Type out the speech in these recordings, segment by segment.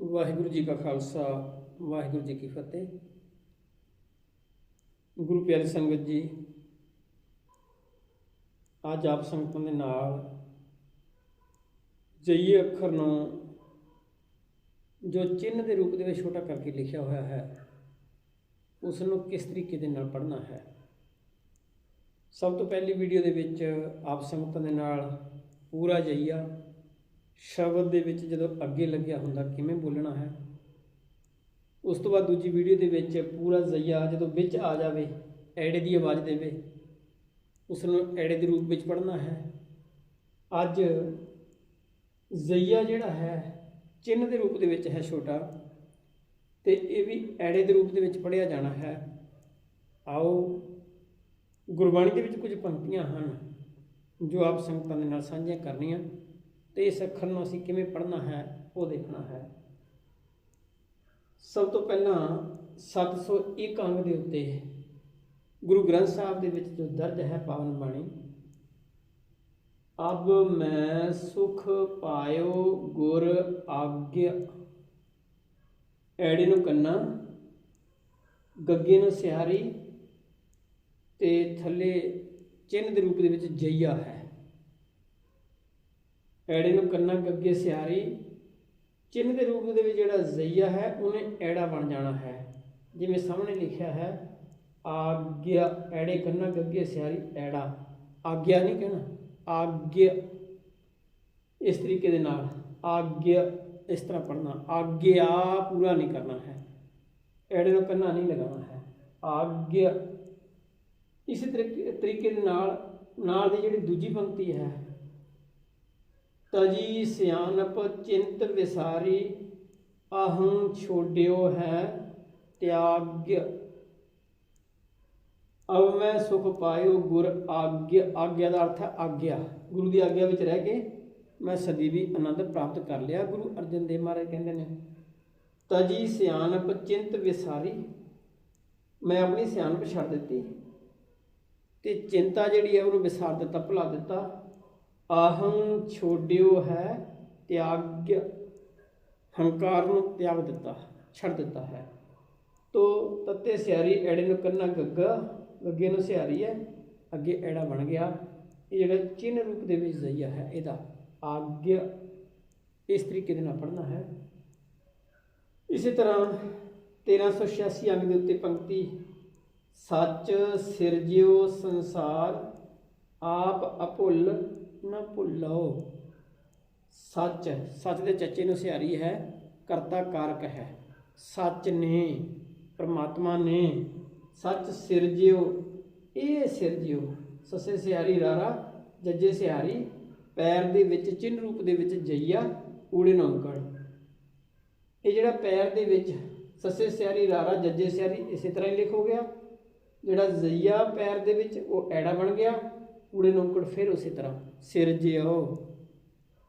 ਵਾਹਿਗੁਰੂ ਜੀ ਕਾ ਖਾਲਸਾ, ਵਾਹਿਗੁਰੂ ਜੀ ਕੀ ਫਤਿਹ। ਗੁਰੂ ਪਿਆਰੀ ਸੰਗਤ ਜੀ, ਅੱਜ ਆਪ ਸੰਗਤਾਂ ਦੇ ਨਾਲ ਜਈਏ ਅੱਖਰ ਨੂੰ, ਜੋ ਚਿੰਨ੍ਹ ਦੇ ਰੂਪ ਦੇ ਵਿੱਚ ਛੋਟਾ ਕਰਕੇ ਲਿਖਿਆ ਹੋਇਆ ਹੈ ਉਸ ਨੂੰ ਕਿਸ ਤਰੀਕੇ ਦੇ ਨਾਲ ਪੜ੍ਹਨਾ ਹੈ? ਸਭ ਤੋਂ ਪਹਿਲੀ ਵੀਡੀਓ ਦੇ ਵਿੱਚ ਆਪ ਸੰਗਤਾਂ ਦੇ ਨਾਲ ਪੂਰਾ ਜਈਆ ਸ਼ਬਦ ਦੇ ਵਿੱਚ ਜਦੋਂ ਅੱਗੇ ਲੱਗਿਆ ਹੁੰਦਾ ਕਿਵੇਂ ਬੋਲਣਾ ਹੈ? ਉਸ ਤੋਂ ਬਾਅਦ ਦੂਜੀ ਵੀਡੀਓ ਦੇ ਵਿੱਚ ਪੂਰਾ ਜ਼ਈਆ ਜਦੋਂ ਵਿੱਚ ਆ ਜਾਵੇ, ਐੜੇ ਦੀ ਆਵਾਜ਼ ਦੇਵੇ ਉਸ ਨੂੰ ਐੜੇ ਦੇ ਰੂਪ ਵਿੱਚ ਪੜ੍ਹਨਾ ਹੈ। ਅੱਜ ਜ਼ਈਆ ਜਿਹੜਾ ਹੈ, ਚਿੰਨ੍ਹ ਦੇ ਰੂਪ ਦੇ ਵਿੱਚ ਹੈ ਛੋਟਾ ਤੇ ਇਹ ਵੀ ਐੜੇ ਦੇ ਰੂਪ ਦੇ ਵਿੱਚ ਪੜ੍ਹਿਆ ਜਾਣਾ ਹੈ। ਆਓ, ਗੁਰਬਾਣੀ ਦੇ ਵਿੱਚ ਕੁਝ ਪੰਕਤੀਆਂ ਹਨ ਜੋ ਆਪ ਸੰਗਤਾਂ ਦੇ ਨਾਲ ਸਾਂਝੀਆਂ ਕਰਨੀਆਂ। ਤੇ ਇਸ ਅੱਖਰ ਨੂੰ ਅਸੀਂ ਕਿਵੇਂ ਪੜ੍ਹਨਾ ਹੈ, ਉਹ ਦੇਖਣਾ ਹੈ। ਸਭ ਤੋਂ ਪਹਿਲਾਂ 701 ਅੰਗ ਦੇ ਉੱਤੇ ਗੁਰੂ ਗ੍ਰੰਥ ਸਾਹਿਬ ਦੇ ਵਿੱਚ ਜੋ ਦਰਜ ਹੈ ਪਾਵਨ ਬਾਣੀ, ਅਬ ਮੈਂ ਸੁਖ ਪਾਇਓ ਗੁਰ ਆਗਿਆ। ਐੜੇ ਨੂੰ ਕੰਨਾ, ਗੱਗੇ ਨੂੰ ਸਿਹਾਰੀ ਤੇ ਥੱਲੇ ਚਿੰਨ੍ਹ ਦੇ ਰੂਪ ਦੇ ਵਿੱਚ ਜਈਆ ਹੈ। ਐੜੇ ਨੂੰ ਕੰਨਾਂ ਗੱਗੇ ਸਿਆਰੀ, ਚਿੰਨ੍ਹ ਦੇ ਰੂਪ ਦੇ ਵਿੱਚ ਜਿਹੜਾ ਜ਼ਈਆ ਹੈ, ਉਹਨੇ ਐੜਾ ਬਣ ਜਾਣਾ ਹੈ। ਜਿਵੇਂ ਸਾਹਮਣੇ ਲਿਖਿਆ ਹੈ, ਆਗਿਆ, ਐੜੇ ਕੰਨਾਂ ਗੱਗੇ ਸਿਆਰੀ, ਐੜਾ। ਆਗਿਆ ਨਹੀਂ ਕਹਿਣਾ, ਆਗਿਆ। ਇਸ ਤਰੀਕੇ ਦੇ ਨਾਲ ਆਗਿਆ ਇਸ ਤਰ੍ਹਾਂ ਪੜਨਾ ਆਗਿਆ ਪੂਰਾ ਨਹੀਂ ਕਰਨਾ ਹੈ। ਐੜੇ ਨੂੰ ਕੰਨਾ ਨਹੀਂ ਲਗਾਉਣਾ ਹੈ। ਆਗਿਆ। ਇਸੇ ਤਰੀਕੇ ਤਰੀਕੇ ਦੇ ਨਾਲ ਨਾਲ ਦੀ ਜਿਹੜੀ ਦੂਜੀ ਪੰਕਤੀ ਹੈ ਤਜੀ ਸਿਆਨਪ ਚਿੰਤ ਵਿਸਾਰੀ ਅਹੰ ਛੋਡਿਓ ਹੈ ਤਿਆਗ ਅਬ ਮੈਂ ਸੁਖ ਪਾਇਓ ਗੁਰ ਆਗਿਆ ਆਗਿਆ ਦਾ ਅਰਥ ਹੈ ਆਗਿਆ। ਗੁਰੂ ਦੀ ਆਗਿਆ ਵਿੱਚ ਰਹਿ ਕੇ ਮੈਂ ਸਦੀਵੀ ਆਨੰਦ ਪ੍ਰਾਪਤ ਕਰ ਲਿਆ। ਗੁਰੂ ਅਰਜਨ ਦੇਵ ਮਹਾਰਾਜ ਕਹਿੰਦੇ ਨੇ, ਤਜੀ ਸਿਆਣਪ ਚਿੰਤ ਵਿਸਾਰੀ, ਮੈਂ ਆਪਣੀ ਸਿਆਣਪ ਛੱਡ ਦਿੱਤੀ। ਤੇ ਚਿੰਤਾ ਜਿਹੜੀ ਹੈ ਉਹਨੂੰ ਵਿਸਾਰ ਦਿੱਤਾ, ਭੁਲਾ ਦਿੱਤਾ। ਆਹੰ ਛੋਡਿਓ ਹੈ ਤਿਆਗ, ਹੰਕਾਰ ਨੂੰ ਤਿਆਗ ਦਿੱਤਾ, ਛੱਡ ਦਿੱਤਾ ਹੈ। ਤੋ ਤੱਤੇ ਸਿਆਰੀ ਐੜੇ ਨੂੰ ਕੰਨਾ ਗੱਗਾ, ਗੱਗੇ ਨੂੰ ਸਿਆਰੀ ਹੈ, ਅੱਗੇ ਐੜਾ ਬਣ ਗਿਆ। ਇਹ ਜਿਹੜਾ ਚਿੰਨ ਰੂਪ ਦੇ ਵਿੱਚ ਜ਼ਈਆ ਹੈ, ਇਹਦਾ ਆਗਿਆ ਇਸ ਤਰੀਕੇ ਦੇ ਨਾਲ ਪੜ੍ਹਨਾ ਹੈ। ਇਸੇ ਤਰ੍ਹਾਂ 1386 ਅੰਗ ਦੇ ਉੱਤੇ ਪੰਕਤੀ, ਸੱਚ ਸਿਰਜਿਓ ਸੰਸਾਰ, ਆਪ ਅਭੁੱਲ ਨਾ ਭੁੱਲੋ। ਸੱਚ ਸੱਚ ਦੇ ਚੱਚੇ ਨੂੰ ਸਿਆਰੀ ਹੈ, ਕਰਤਾ ਕਾਰਕ ਹੈ। ਸੱਚ ਨੇ, ਪ੍ਰਮਾਤਮਾ ਨੇ, ਸੱਚ ਸਿਰਜਿਓ ਇਹ ਸਿਰਜਿਓ ਸੱਸੇ ਸਿਆਰੀ ਰਾਰਾ, ਜੱਜੇ ਸਿਆਰੀ ਪੈਰ ਦੇ ਵਿੱਚ ਚਿੰਨ ਰੂਪ ਦੇ ਵਿੱਚ ਜਈਆ, ਊੜੇ ਨੌਂਕੜ ਇਹ ਜਿਹੜਾ ਪੈਰ ਦੇ ਵਿੱਚ ਸੱਸੇ ਸਿਆਰੀ ਰਾਰਾ, ਜੱਜੇ ਸਿਆਰੀ ਇਸੇ ਤਰ੍ਹਾਂ ਹੀ ਲਿਖੋ ਗਿਆ। ਜਿਹੜਾ ਜ਼ਈਆ ਪੈਰ ਦੇ ਵਿੱਚ, ਉਹ ਐੜਾ ਬਣ ਗਿਆ। ਊੜੇ ਨੌਕੜ ਫਿਰ ਉਸੇ ਤਰ੍ਹਾਂ ਸਿਰ ਜਿਓ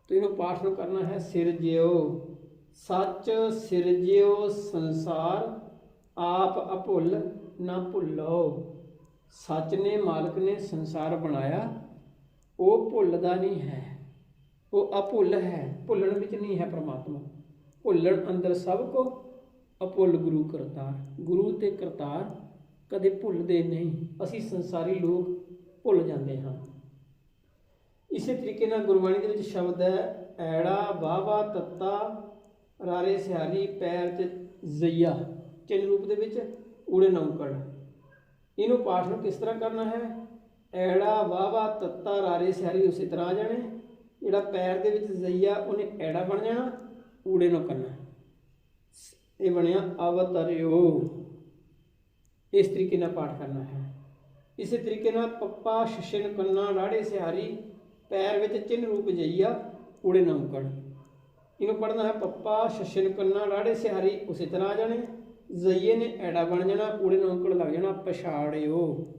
ਤੋ ਇਹਨੂੰ ਪਾਠ ਨੂੰ ਕਰਨਾ ਹੈ ਸਿਰ ਜਿਓ ਸੱਚ ਸਿਰ ਜਿਓ ਸੰਸਾਰ, ਆਪ ਅਭੁੱਲ ਨਾ ਭੁੱਲੋ। ਸੱਚ ਨੇ ਮਾਲਕ ਨੇ ਸੰਸਾਰ ਬਣਾਇਆ, ਉਹ ਭੁੱਲਦਾ ਨਹੀਂ ਹੈ। ਉਹ ਅਭੁੱਲ ਹੈ, ਭੁੱਲਣ ਵਿੱਚ ਨਹੀਂ ਹੈ ਪ੍ਰਮਾਤਮਾ। ਭੁੱਲਣ ਅੰਦਰ ਸਭ ਕੋ ਅਭੁੱਲ ਗੁਰੂ ਕਰਤਾਰ। ਗੁਰੂ ਤੇ ਕਰਤਾਰ ਕਦੇ ਭੁੱਲਦੇ ਨਹੀਂ। ਅਸੀਂ ਸੰਸਾਰੀ ਲੋਕ ਭੁੱਲ ਜਾਂਦੇ ਹਾਂ। ਇਸੇ ਤਰੀਕੇ ਨਾਲ ਗੁਰਬਾਣੀ ਦੇ ਵਿੱਚ ਸ਼ਬਦ ਹੈ, ਐੜਾ ਵਾਵਾ ਤੱਤਾ, ਰਾਰੇ ਸਿਹਾਰੀ ਪੈਰ ਤੇ ਜ਼ਈਆ। ਚਿੰਨ ਰੂਪ ਦੇ ਵਿੱਚ ਊੜੇ ਨੌਕੜ ਇਹਨੂੰ ਪਾਠ ਨੂੰ ਕਿਸ ਤਰ੍ਹਾਂ ਕਰਨਾ ਹੈ? ਐੜਾ ਵਾਵਾ ਤੱਤਾ, ਰਾਰੇ ਸਿਹਾਰੀ ਉਸੇ ਤਰ੍ਹਾਂ ਆ ਜਾਣੇ ਜਿਹੜਾ ਪੈਰ ਦੇ ਵਿੱਚ ਜ਼ਈਆ, ਉਹਨੇ ਐੜਾ ਬਣ ਜਾਣਾ, ਊੜੇ ਨੂੰ ਕਰਨਾ ਇਹ ਬਣਿਆ ਅਵਤਰਿਓ। ਇਸ ਤਰੀਕੇ ਨਾਲ ਪਾਠ ਕਰਨਾ ਹੈ। ਇਸੇ ਤਰੀਕੇ ਨਾਲ ਪੱਪਾ ਸ਼ਿਸ਼ਨ ਕੰਨਾ, ਰਾੜੇ, ਸਿਹਾਰੀ, ਪੈਰ ਵਿੱਚ ਚਿੰਨ ਰੂਪ ਜਈਆ ਊੜੇ ਨੌਕੜ ਇਹਨੂੰ ਪੜਨਾ ਹੈ ਪੱਪਾ ਸ਼ਿਸ਼ਨ ਕੰਨਾ, ਰਾੜੇ, ਸਿਹਾਰੀ, ਉਸੇ ਤਰ੍ਹਾਂ ਆ ਜਾਣੇ। ਜ਼ਈਏ ਨੇ ਐੜਾ ਬਣ ਜਾਣਾ ਊੜੇ ਨੌਕੜ ਲੱਗ ਜਾਣਾ, ਪਛਾੜਿਓ।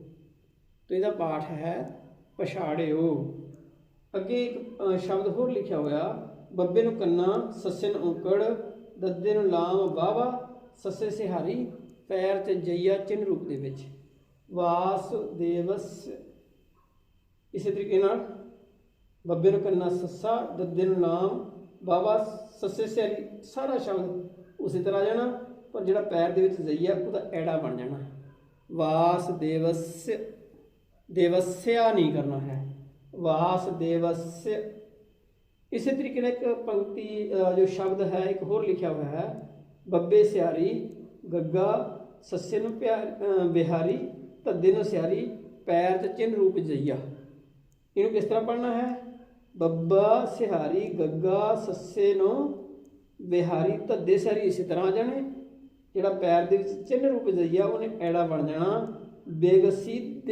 ਤੇ ਇਹਦਾ ਪਾਠ ਹੈ ਪਛਾੜਿਓ। ਅੱਗੇ ਇੱਕ ਸ਼ਬਦ ਹੋਰ ਲਿਖਿਆ ਹੋਇਆ, ਬੱਬੇ ਨੂੰ ਕੰਨਾ, ਸੱਸੇ ਨੂੰ ਔਕੜ, ਦੱਦੇ ਨੂੰ ਲਾਮ ਵਾਵਾ ਸੱਸੇ ਸਿਹਾਰੀ, ਪੈਰ ਤੇ ਜਈਆ ਚਿੰਨ ਰੂਪ ਦੇ ਵਿੱਚ। ਵਾਸੁਦੇਵਸ। ਇਸੇ ਤਰੀਕੇ ਨਾਲ ਬੱਬੇ ਨੂੰ ਕੰਨਾ ਸੱਸਾ, ਦੱਦੇ ਨੂੰ ਨਾਮ, ਬਾਬਾ ਸੱਸੇ ਸਿਆਰੀ, ਸਾਰਾ ਸ਼ਬਦ ਉਸੇ ਤਰ੍ਹਾਂ ਆ ਜਾਣਾ, ਪਰ ਜਿਹੜਾ ਪੈਰ ਦੇ ਵਿੱਚ ਜ਼ਈਆ ਉਹਦਾ ਐੜਾ ਬਣ ਜਾਣਾ। ਵਾਸ ਦੇਵਸ ਦੇਵਸਿਆ ਨਹੀਂ ਕਰਨਾ ਹੈ। ਵਾਸ ਦੇਵस्य ਇਸੇ ਤਰੀਕੇ ਨਾਲ ਇੱਕ ਪੰਕਤੀ ਜੋ ਸ਼ਬਦ ਹੈ, ਇੱਕ ਹੋਰ ਲਿਖਿਆ ਹੋਇਆ ਹੈ, ਬੱਬੇ ਸਿਆਰੀ, ਗੱਗਾ ਸੱਸੇ ਨੂੰ ਪਿਆਰ ਬਿਹਾਰੀ ਧੱਦੇ ਨੂੰ ਸਿਆਰੀ, ਪੈਰ 'ਚ ਚਿੰਨ ਰੂਪ ਜਈਆ। ਇਹਨੂੰ ਕਿਸ ਤਰ੍ਹਾਂ ਪੜ੍ਹਨਾ ਹੈ? ਬੱਬਾ ਸਿਹਾਰੀ ਗੱਗਾ ਸੱਸੇ ਨੂੰ, ਬਿਹਾਰੀ ਧੱਦੇ ਸਿਆਰੀ ਇਸੇ ਤਰ੍ਹਾਂ ਆ ਜਾਣੇ। ਜਿਹੜਾ ਪੈਰ ਦੇ ਵਿੱਚ ਚਿੰਨ ਰੂਪ ਜਈਆ, ਉਹਨੇ ਐੜਾ ਬਣ ਜਾਣਾ। ਬੇਗਸਿੱਧ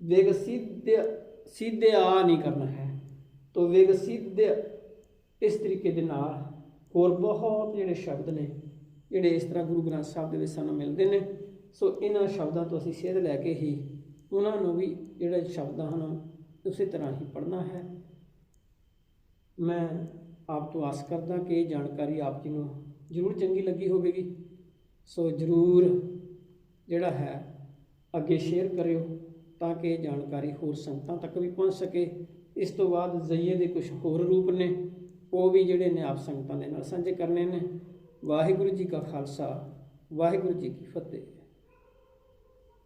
ਵੇਗ ਸਿੱਧ ਆ ਨਹੀਂ ਕਰਨਾ ਹੈ। ਤੋ ਵੇਗ ਸਿੱਧ ਇਸ ਤਰੀਕੇ ਦੇ ਨਾਲ ਹੋਰ ਬਹੁਤ ਜਿਹੜੇ ਸ਼ਬਦ ਨੇ, ਜਿਹੜੇ ਇਸ ਤਰ੍ਹਾਂ ਗੁਰੂ ਗ੍ਰੰਥ ਸਾਹਿਬ ਦੇ ਵਿੱਚ ਸਾਨੂੰ ਮਿਲਦੇ ਨੇ। ਸੋ ਇਹਨਾਂ ਸ਼ਬਦਾਂ ਤੋਂ ਅਸੀਂ ਸੇਧ ਲੈ ਕੇ ਹੀ ਉਹਨਾਂ ਨੂੰ ਵੀ ਜਿਹੜੇ ਸ਼ਬਦਾਂ ਹਨ ਉਸੇ ਤਰ੍ਹਾਂ ਹੀ ਪੜ੍ਹਨਾ ਹੈ। ਮੈਂ ਆਪ ਤੋਂ ਆਸ ਕਰਦਾ ਕਿ ਇਹ ਜਾਣਕਾਰੀ ਆਪ ਜੀ ਨੂੰ ਜ਼ਰੂਰ ਚੰਗੀ ਲੱਗੀ ਹੋਵੇਗੀ। ਸੋ ਜ਼ਰੂਰ ਜਿਹੜਾ ਹੈ, ਅੱਗੇ ਸ਼ੇਅਰ ਕਰਿਓ ਤਾਂ ਕਿ ਇਹ ਜਾਣਕਾਰੀ ਹੋਰ ਸੰਗਤਾਂ ਤੱਕ ਵੀ ਪਹੁੰਚ ਸਕੇ। ਇਸ ਤੋਂ ਬਾਅਦ ਜ਼ਈਏ ਦੇ ਕੁਝ ਹੋਰ ਰੂਪ ਨੇ, ਉਹ ਵੀ ਜਿਹੜੇ ਨੇ ਆਪ ਸੰਗਤਾਂ ਦੇ ਨਾਲ ਸਾਂਝੇ ਕਰਨੇ ਨੇ। ਵਾਹਿਗੁਰੂ ਜੀ ਕਾ ਖਾਲਸਾ, ਵਾਹਿਗੁਰੂ ਜੀ ਕੀ ਫਤਿਹ।